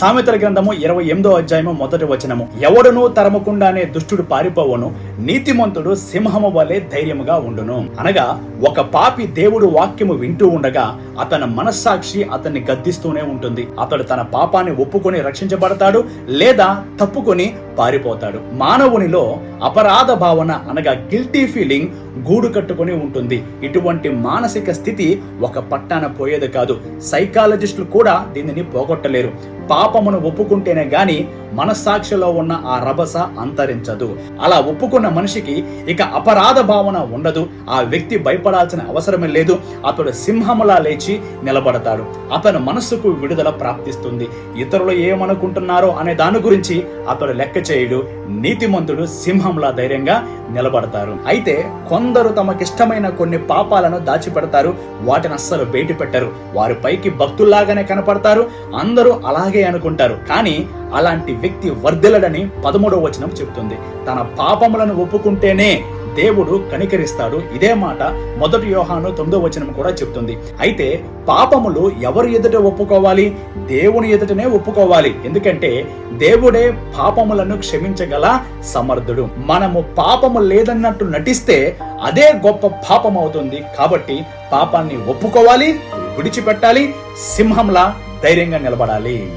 సామెతల గ్రంథము ఇరవై ఎనిమిదో అధ్యాయము మొదటి వచనము. ఎవడును తరమకుండానే దుష్టుడు పారిపోవను నీతిమంతుడు సింహము వలె ధైర్యముగా ఉండును. అనగా ఒక పాపి దేవుడు వాక్యము వింటూ ఉండగా అతని మనస్సాక్షి అతన్ని గద్దిస్తూనే ఉంటుంది. అతడు తన పాపాన్ని ఒప్పుకొని రక్షించబడతాడు లేదా తప్పుకొని పారిపోతాడు. మానవునిలో అపరాధ భావన అనగా గిల్టీ ఫీలింగ్ గూడు కట్టుకొని ఉంటుంది. ఇటువంటి మానసిక స్థితి ఒక పట్టాన పోయేది కాదు. సైకాలజిస్టులు కూడా దీనిని పోగొట్టలేరు. పాపమును ఒప్పుకుంటేనే గాని మనస్సాక్షిలో ఉన్న ఆ రభస అంతరించదు. అలా ఒప్పుకున్న మనిషికి ఇక అపరాధ భావన ఉండదు. ఆ వ్యక్తి భయపడాల్సిన అవసరమే లేదు. అతడు సింహములా లేచి నిలబడతాడు. అతని మనస్సుకు విడుదల ప్రాప్తిస్తుంది. ఇతరులు ఏమనుకుంటున్నారో అనే దాని గురించి అతడు లెక్క చేయడు. నీతిమంతుడు సింహంలా ధైర్యంగా నిలబడతారు. అయితే కొందరు తమకిష్టమైన కొన్ని పాపాలను దాచిపెడతారు. వాటిని అస్సలు బయట పెట్టరు. వారి పైకి భక్తుల్లాగానే కనపడతారు. అందరూ అలాగే అనుకుంటారు. కానీ అలాంటి వ్యక్తి వర్ధిల్లడని పదమూడవ వచనం చెబుతుంది. తన పాపములను ఒప్పుకుంటేనే దేవుడు కనికరిస్తాడు. ఇదే మాట మొదటి యోహాను తొమ్మిదో వచనం కూడా చెప్తుంది అయితే పాపములు ఎవరు ఎదుట ఒప్పుకోవాలి? దేవుని ఎదుటనే ఒప్పుకోవాలి. ఎందుకంటే దేవుడే పాపములను క్షమించగల సమర్థుడు. మనము పాపము లేదన్నట్టు నటిస్తే అదే గొప్ప పాపం అవుతుంది. కాబట్టి పాపాన్ని ఒప్పుకోవాలి విడిచిపెట్టాలి సింహంలా ధైర్యంగా నిలబడాలి.